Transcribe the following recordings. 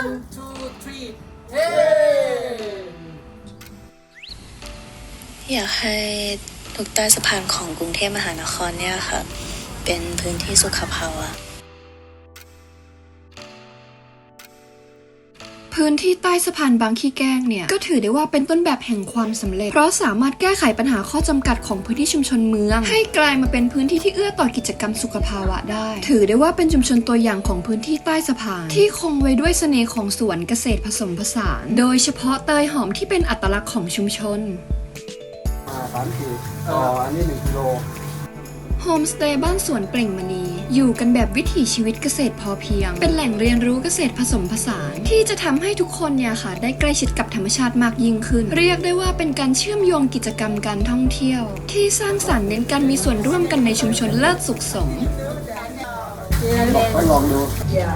one two three เฮ้อยากให้ทุกใต้สะพานของกรุงเทพมหานครเนี่ยค่ะ เป็นพื้นที่สุขภาวะ พื้นที่ใต้สะพานบางขี้แก้งเนี่ย ก็ถือได้ว่าเป็นต้นแบบแห่งความสำเร็จ เพราะสามารถแก้ไขปัญหาข้อจำกัดของพื้นที่ชุมชนเมือง ให้กลายมาเป็นพื้นที่ที่เอื้อต่อกิจกรรมสุขภาวะได้ ถือได้ว่าเป็นชุมชนตัวอย่างของพื้นที่ใต้สะพาน ที่คงไว้ด้วยเสน่ห์ของสวนเกษตรผสมผสาน โดยเฉพาะเตยหอมที่เป็นอัตลักษณ์ของชุมชนอ่าสามขีดออันนี้หนึ่งกิโล โฮมสเตย์บ้านสวนเปล่งมณี อยู่กันแบบวิถีชีวิตเกษตรพอเพียง เป็นแหล่งเรียนรู้เกษตรผสมผสาน ที่จะทำให้ทุกคนเนี่ยค่ะ ได้ใกล้ชิดกับธรรมชาติมากยิ่งขึ้น เรียกได้ว่าเป็นการเชื่อมโยงกิจกรรมการท่องเที่ยว ที่สร้างสรรค์เน้นการมีส่วนร่วมกันในชุมชนเลิศสุขสมไปลองดู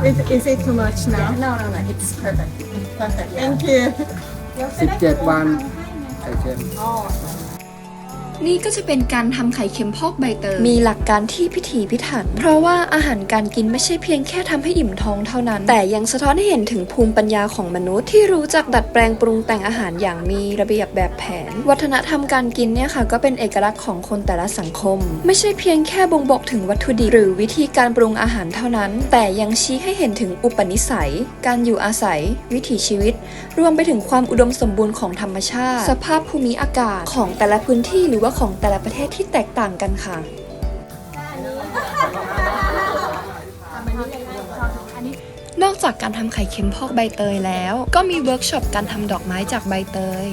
Is, is it too much now? No, no, no. It's perfect. Perfect. Yeah. Thank you. 17 วันไข่เค็ม นี่ก็จะเป็นการทำไข่เค็มพอกใบเตย มีหลักการที่พิถีพิถัน เพราะว่าอาหารการกินไม่ใช่เพียงแค่ทำให้อิ่มท้องเท่านั้น แต่ยังสะท้อนให้เห็นถึงภูมิปัญญาของมนุษย์ที่รู้จักดัดแปลงปรุงแต่งอาหารอย่างมีระเบียบแบบแผน วัฒนธรรมการกินเนี่ยค่ะ ก็เป็นเอกลักษณ์ของคนแต่ละสังคม ไม่ใช่เพียงแค่บ่งบอกถึงวัตถุดิบหรือวิธีการปรุงอาหารเท่านั้น แต่ยังชี้ให้เห็นถึงอุปนิสัย การอยู่อาศัย วิถีชีวิต รวมไปถึงความอุดมสมบูรณ์ของธรรมชาติ สภาพภูมิอากาศของแต่ละพื้นที่หรือว่าของแต่ละประเทศที่แตกต่างกันค่ะ นอกจากการทำไข่เค็มพอกใบเตยแล้ว ก็มีเวิร์กช็อปการทำดอกไม้จากใบเตย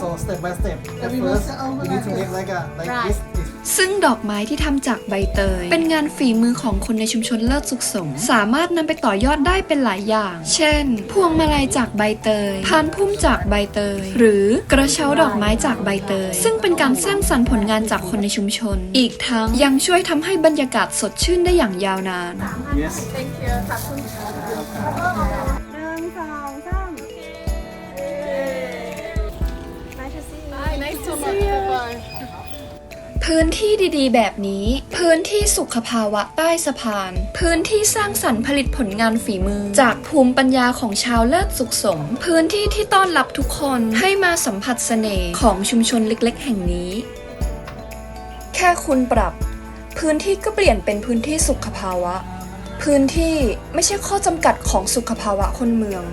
so step by step at first you need to make like a like this this ซึ่งดอกไม้ที่ทำจากใบเตย เป็นงานฝีมือของคนในชุมชนเลิศสุขสม สามารถนำไปต่อยอดได้เป็นหลายอย่าง เช่น พวงมาลัยจากใบเตย พานพุ่มจากใบเตย หรือกระเช้าดอกไม้จากใบเตย ซึ่งเป็นการสร้างสรรค์ผลงานจากคนในชุมชน อีกทั้งยังช่วยทำให้บรรยากาศสดชื่นได้อย่างยาวนาน yes หนึ่ พื้นที่ดีๆ แบบนี้ พื้นที่สุขภาวะใต้สะพาน พื้นที่สร้างสรรค์ผลิตผลงานฝีมือ จากภูมิปัญญาของชาวเลิศสุขสม พื้นที่ที่ต้อนรับทุกคนให้มาสัมผัสเสน่ห์ของชุมชนเล็กๆ แห่งนี้ แค่คุณปรับ พื้นที่ก็เปลี่ยนเป็นพื้นที่สุขภาวะ พื้นที่ไม่ใช่ข้อจำกัดของสุขภาวะคนเมือง